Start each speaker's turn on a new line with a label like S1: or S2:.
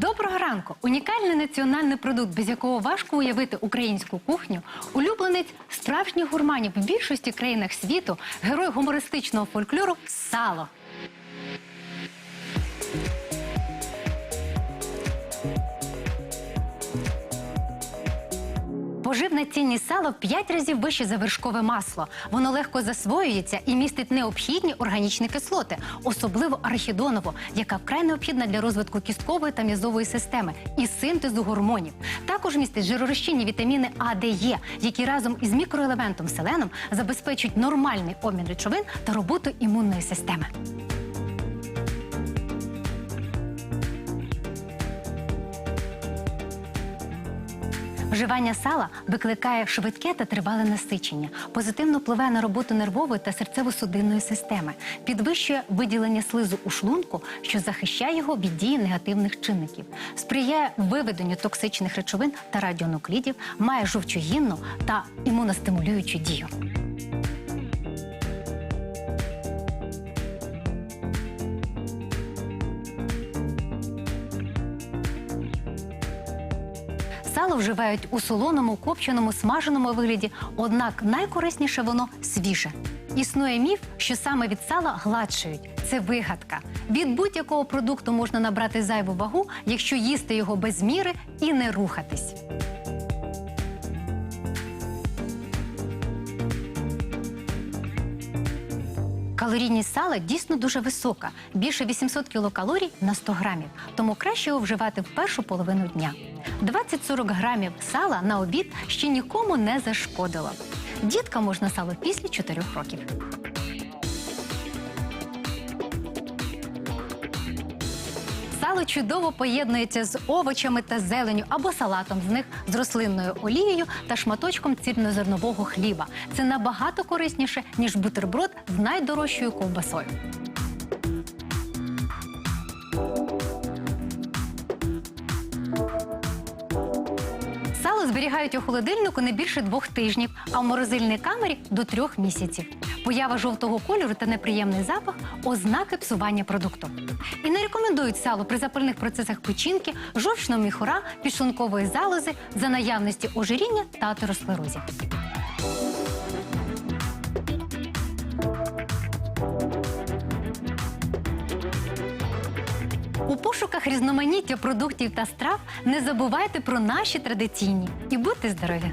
S1: Доброго ранку! Унікальний національний продукт, без якого важко уявити українську кухню, улюбленець справжніх гурманів в більшості країнах світу, герой гумористичного фольклору сало. Поживна цінність сала в 5 разів вище за вершкове масло. Воно легко засвоюється і містить необхідні органічні кислоти, особливо арахідонову, яка вкрай необхідна для розвитку кісткової та м'язової системи і синтезу гормонів. Також містить жиророзчинні вітаміни А, Д, Е, які разом із мікроелементом селеном забезпечують нормальний обмін речовин та роботу імунної системи. Вживання сала викликає швидке та тривале насичення, позитивно впливає на роботу нервової та серцево-судинної системи, підвищує виділення слизу у шлунку, що захищає його від дії негативних чинників, сприяє виведенню токсичних речовин та радіонуклідів, має жовчогінну та імуностимулюючу дію. Сало вживають у солоному, копченому, смаженому вигляді, однак найкорисніше воно свіже. Існує міф, що саме від сала гладшують. Це вигадка. Від будь-якого продукту можна набрати зайву вагу, якщо їсти його без міри і не рухатись. Калорійність сала дійсно дуже висока, більше 800 кілокалорій на 100 грамів. Тому краще його вживати в першу половину дня. 20-40 грамів сала на обід ще нікому не зашкодило. Дітка можна сало після 4 років. Сало чудово поєднується з овочами та зеленю або салатом з них з рослинною олією та шматочком цільнозернового хліба. Це набагато корисніше ніж бутерброд з найдорожчою ковбасою. Зберігають у холодильнику не більше двох тижнів, а в морозильній камері до трьох місяців. Поява жовтого кольору та неприємний запах ознаки псування продукту. І не рекомендують сало при запальних процесах печінки, жовчного міхура, підшлункової залози за наявності ожиріння та атеросклерозів. У пошуках різноманіття продуктів та страв не забувайте про наші традиційні і будьте здорові!